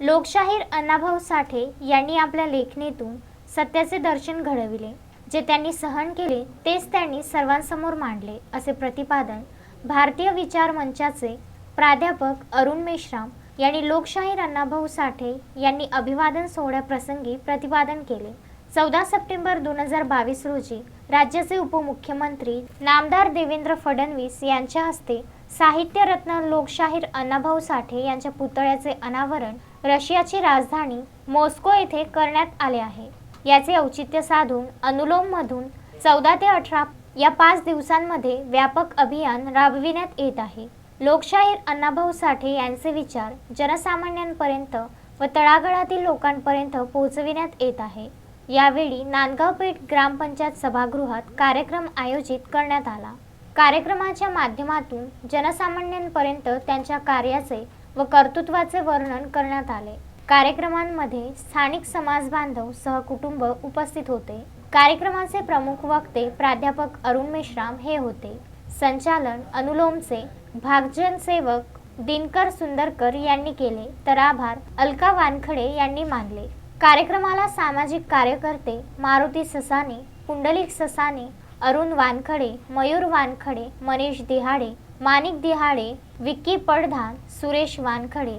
लोकशाहीर अण्णाभाऊ साठे यांनी आपल्या लेखणीतून सत्याचे दर्शन घडविले. जे त्यांनी सहन केले तेच त्यांनी सर्वांसमोर मांडले असे प्रतिपादन भारतीय विचार मंचाचे प्राध्यापक अरुण मेश्राम यांनी लोकशाहीर अण्णाभाऊ साठे यांनी अभिवादन सोहळ्याप्रसंगी प्रतिपादन केले. चौदा सप्टेंबर दोन हजार बावीस रोजी राज्याचे उपमुख्यमंत्री नामदार देवेंद्र फडणवीस यांच्या हस्ते साहित्यरत्न लोकशाहीर अण्णाभाऊ साठे यांच्या पुतळ्याचे अनावरण रशियाची राजधानी मॉस्को येथे करण्यात आले आहे. याचे औचित्य साधून अनुलोममधून चौदा ते अठरा या पाच दिवसांमध्ये व्यापक अभियान राबविण्यात येत आहे. लोकशाहीर अण्णाभाऊ साठे यांचे विचार जनसामान्यांपर्यंत व तळागाळातील लोकांपर्यंत पोहोचविण्यात येत आहे. यावेळी नांदगाव पेठ ग्रामपंचायत सभागृहात कार्यक्रम आयोजित करण्यात आला. कार्यक्रमाच्या माध्यमातून जनसामान्यांपर्यंत त्यांच्या कार्याचे व कर्तृत्वाचे वर्णन करण्यात आले. कार्यक्रमांमध्ये स्थानिक समाज बांधव सहकुटुंब उपस्थित होते. कार्यक्रमाचे प्रमुख वक्ते प्राध्यापक अरुण मेश्राम हे होते. संचालन अनुलोमचे भागजन सेवक दिनकर सुंदरकर यांनी केले. तर आभार अलका वानखडे यांनी मानले. कार्यक्रमाला सामाजिक कार्यकर्ते मारुती ससाने पुंडलिक ससाने अरुण वानखडे मयूर वानखडे मनीष दिहाडे माणिक दिहाडे विक्की पडधान सुरेश वानखडे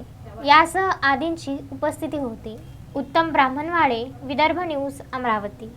यासह आदींची उपस्थिती होती. उत्तम ब्राह्मणवाडे विदर्भ न्यूज अमरावती.